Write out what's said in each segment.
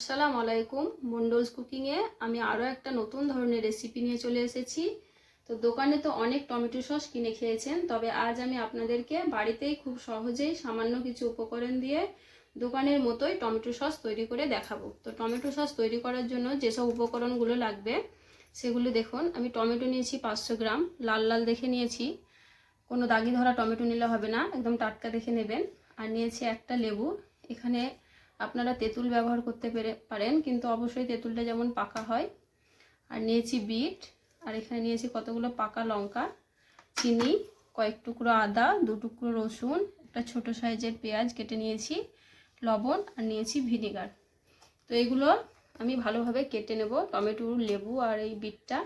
আসসালামু আলাইকুম, মন্ডলস কুকিংয়ে আমি আরও একটা নতুন ধরনের রেসিপি নিয়ে চলে এসেছি। তো দোকানে তো অনেক টমেটো সস কিনে খেয়েছেন, তবে আজ আমি আপনাদেরকে বাড়িতেই খুব সহজেই সামান্য কিছু উপকরণ দিয়ে দোকানের মতোই টমেটো সস তৈরি করে দেখাবো। তো টমেটো সস তৈরি করার জন্য যেসব উপকরণগুলো লাগবে, সেগুলো দেখুন। আমি টমেটো নিয়েছি পাঁচশো গ্রাম, লাল লাল দেখে নিয়েছি। কোনো দাগি ধরা টমেটো নিলে হবে না, একদম টাটকা দেখে নেবেন। আর নিয়েছি একটা লেবু, এখানে আপনারা তেঁতুল ব্যবহার করতে পেরে পারেন, কিন্তু অবশ্যই তেঁতুলটা যেমন পাকা হয়। আর নিয়েছি বিট, আর এখানে নিয়েছি কতগুলো পাকা লঙ্কা, চিনি, কয়েক টুকরো আদা, দু টুকরো রসুন, একটা ছোট সাইজের পেঁয়াজ কেটে নিয়েছি, লবণ, আর নিয়েছি ভিনেগার। তো এগুলো আমি ভালোভাবে কেটে নেব, টমেটো, লেবু আর এই বিটটা।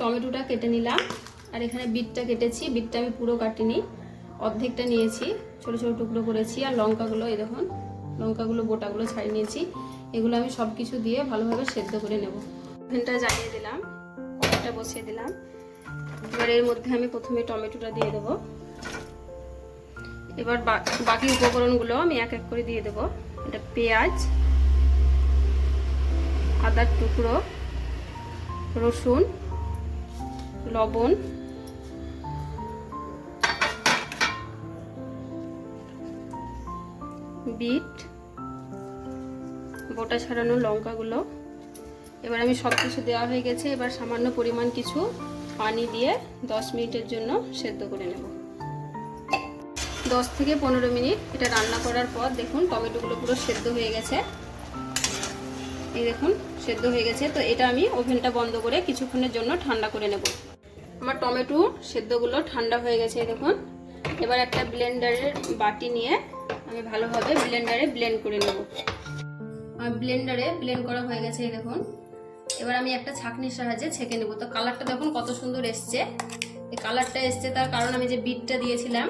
টমেটোটা কেটে নিলাম, আর এখানে বিটটা কেটেছি, বিটটা আমি পুরো কাটিনি। অর্ধেকটা নিয়েছি, ছোট ছোট টুকরো করেছি আর লঙ্কাগুলো, এই দেখুন, লঙ্কাগুলো, বোটাগুলো ছাড়িয়ে নিয়েছি। এগুলো আমি সব কিছু দিয়ে ভালোভাবে সেদ্ধ করে নেব। ওভেনটা জ্বালিয়ে দিলাম কড়াইটা বসিয়ে দিলাম। এবার এর মধ্যে আমি প্রথমে টমেটোটা দিয়ে দেবো। এবার বাকি উপকরণগুলো আমি এক এক করে দিয়ে দেবো। এটা পেঁয়াজ, আদার টুকরো, রসুন, লবণ বিট বোটা ছাড়ানো লঙ্কাগুলো। এবার আমি সব কিছু দেওয়া হয়ে গেছে। এবার সামান্য পরিমাণ কিছু পানি দিয়ে 10 মিনিটের জন্য সেদ্ধ করে নেব। 10 থেকে পনেরো মিনিট এটা রান্না করার পর দেখুন টমেটোগুলো পুরো সেদ্ধ হয়ে গেছে। এই দেখুন, সেদ্ধ হয়ে গেছে। তো এটা আমি ওভেনটা বন্ধ করে কিছুক্ষণের জন্য ঠান্ডা করে নেব। আমার টমেটো সেদ্ধগুলো ঠান্ডা হয়ে গেছে দেখুন। এবার একটা ব্লেন্ডারের বাটি নিয়ে আমি ভালোভাবে ব্লেন্ডারে ব্লেন্ড করে নেব। আমার ব্লেন্ডারে ব্লেন্ড করা হয়ে গেছে এই দেখুন। এবার আমি একটা ছাঁকনির সাহায্যে ছেঁকে নেব। তো কালারটা দেখুন কত সুন্দর এসছে। এই কালারটা এসছে তার কারণ আমি যে বিটটা দিয়েছিলাম,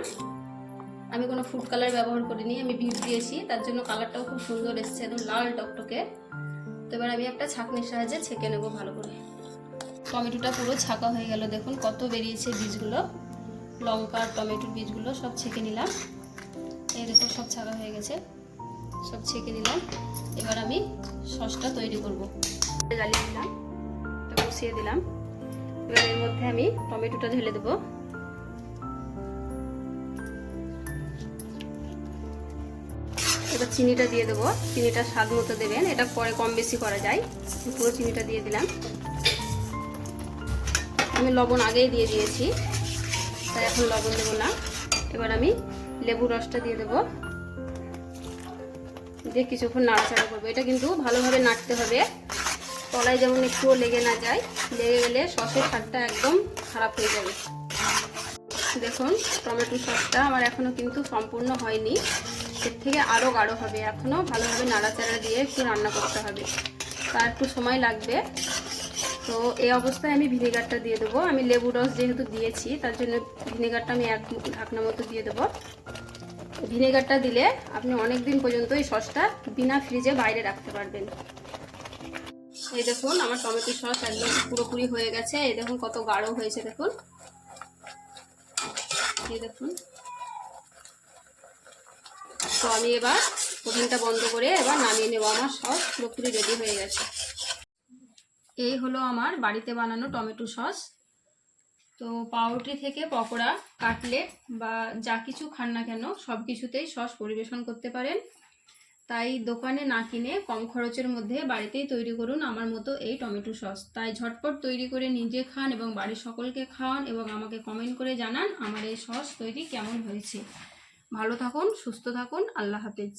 আমি কোনো ফুড কালার ব্যবহার করিনি, আমি বিট দিয়েছি, তার জন্য কালারটাও খুব সুন্দর এসছে, একদম লাল টকটকে। তো এবার আমি একটা ছাঁকনির সাহায্যে ছেঁকে নেব ভালো করে। টমেটোটা পুরো ছাকা হয়ে গেল, দেখুন কত বেরিয়েছে বীজগুলো। লঙ্কা টমেটোর বীজগুলো সব ছেঁকে নিলাম। এই দেখো সব ছাকা হয়ে গেছে। সব ছেঁকে দিলাম। এবার আমি সসটা তৈরি করব। জ্বালিয়ে দিলাম বসিয়ে দিলাম। এবার এর মধ্যে আমি টমেটোটা ঢেলে দেবো। এবার চিনিটা দিয়ে দেবো। চিনিটা স্বাদ মতো দেবেন। এটা পরে কম বেশি করা যায়। পুরো চিনিটা দিয়ে দিলাম। আমি লবণ আগেই দিয়ে দিয়েছি। তাই এখন লবণ দেবো না। এবার আমি লেবু রসটা দিয়ে দেবো। দিয়ে কিছুক্ষণ নাড়াচাড়া করব। এটা কিন্তু ভালোভাবে নাড়তে হবে। তলায় যেমন একটুও লেগে না যায়, লেগে গেলে সসের স্বাদটা একদম খারাপ হয়ে যাবে। দেখুন, টমেটো সসটা আমার এখনও কিন্তু সম্পূর্ণ হয়নি। এর থেকে আরও গাঢ় হবে। এখনও ভালোভাবে নাড়াচাড়া দিয়ে একটু রান্না করতে হবে। তার একটু সময় লাগবে। তো এই অবস্থায় আমি ভিনেগারটা দিয়ে দেবো। আমি লেবু রস যেহেতু দিয়েছি, তার জন্য ভিনেগারটা আমি এক ঢাকনা মতো দিয়ে দেবো। ভিনেগারটা দিলে আপনি অনেক দিন পর্যন্ত এই সসটা বিনা ফ্রিজে বাইরে রাখতে পারবেন। এই দেখুন, আমার টমেটো সস একদম পুরোপুরি হয়ে গেছে। এই দেখুন, কত গাঢ় হয়েছে, দেখুন। এই দেখুন। তো আমি এবার ওভেনটা বন্ধ করে এবার নামিয়ে নেব। আমার সস পুরোপুরি রেডি হয়ে গেছে। এই হলো আমার বাড়িতে বানানো টমেটো সস। তো পাউরুটি থেকে পকোড়া, কাটলেট বা যা কিছু খান না কেন সব কিছুতেই সস পরিবেশন করতে পারেন। তাই দোকানে না কিনে কম খরচের মধ্যে বাড়িতেই তৈরি করুন আমার মতো এই টমেটো সস। তাই ঝটপট তৈরি করে নিজে খান এবং বাড়ির সকলকে খাওয়ান এবং আমাকে কমেন্ট করে জানান আমার এই সস তৈরি কেমন হয়েছে। ভালো থাকুন, সুস্থ থাকুন, আল্লাহ হাফেজ।